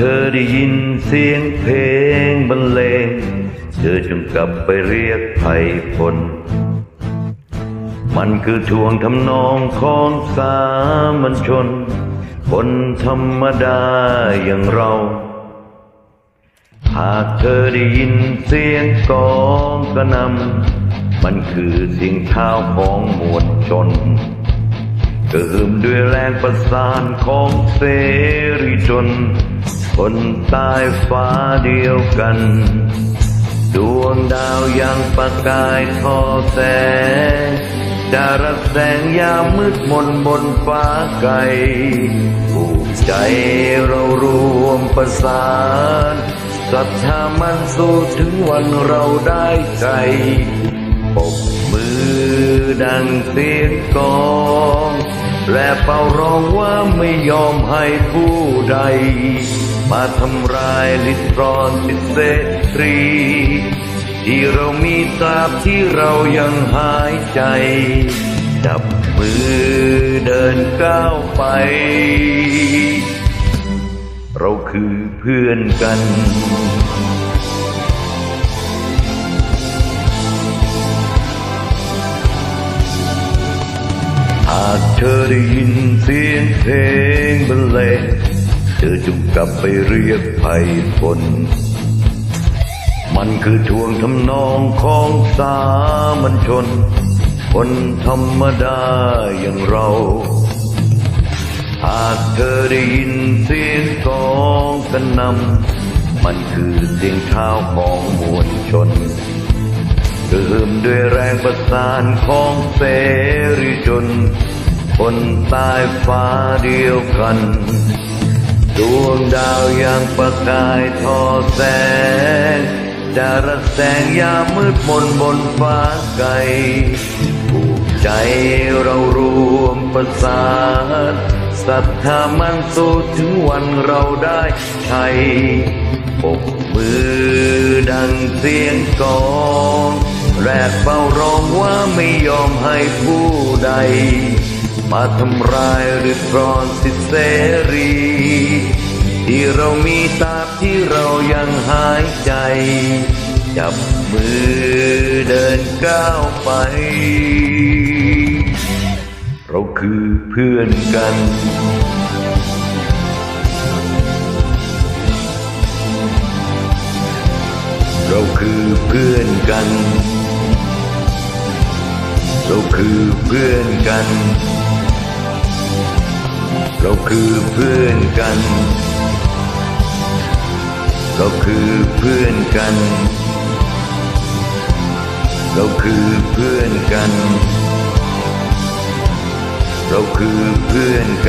เธอได้ยินเสียงเพลงบรรเลง เธอจงกลับไปเรียกไผ่พล มันคือทวงทำนองของสามัญชน คนธรรมดาอย่างเรา หากเธอได้ยินเสียงกองกระนำ มันคือเสียงเท้าของมวลชนเกิมด้วยแรงประสานของเสรีชน คนใต้ฟ้าเดียวกัน ดวงดาวยังประกายทอแสงดารัแสงยามมืดมนบนฟ้าไกลผูกใจเรารวมประสานศรัทธามันสู้ถึงวันเราได้ใจปกมือดังเสียงกอง และเป่าร้องว่าไม่ยอมให้ผู้ใด มาทำลายลิดรอนสิทธิเสรี ที่เรามีตราบที่เรายังหายใจ จับมือเดินก้าวไป เราคือเพื่อนกัน อได้ยินเสียงเพลงบรรเลงเธอจงกลับไปเรียกไผ่พลมันคือทวงทำนองของสามัญชน คนธรรมดาอย่างเรา หากเธอได้ยินเสียงกองกันนำมันคือเสียงเท้าของมวลชนเติมด้วยแรงประสานของเสรีชน คนใต้ฟ้าเดียวกัน ดวงดาวยังประกายทอแสงดารัแสงยามมืดมนบนฟ้าไกลผูกใจเรารวมประสานศรัทธามันสู้ถึงวันเราได้ชัยปกมือดังเสียงกองแรกเฝ้ารองว่าไม่ยอมให้ผู้ใด มาทำลายหรือตรอนสิทธิเสรี ที่เรามีตราบที่เรายังหายใจ จับมือเดินก้าวไป เราคือเพื่อนกันเราคือเพื่อนกัน เราคือเพื่อนกัน เราคือเพื่อนกัน เราคือเพื่อนกัน เราคือเพื่อนกัน เราคือเพื่อนกัน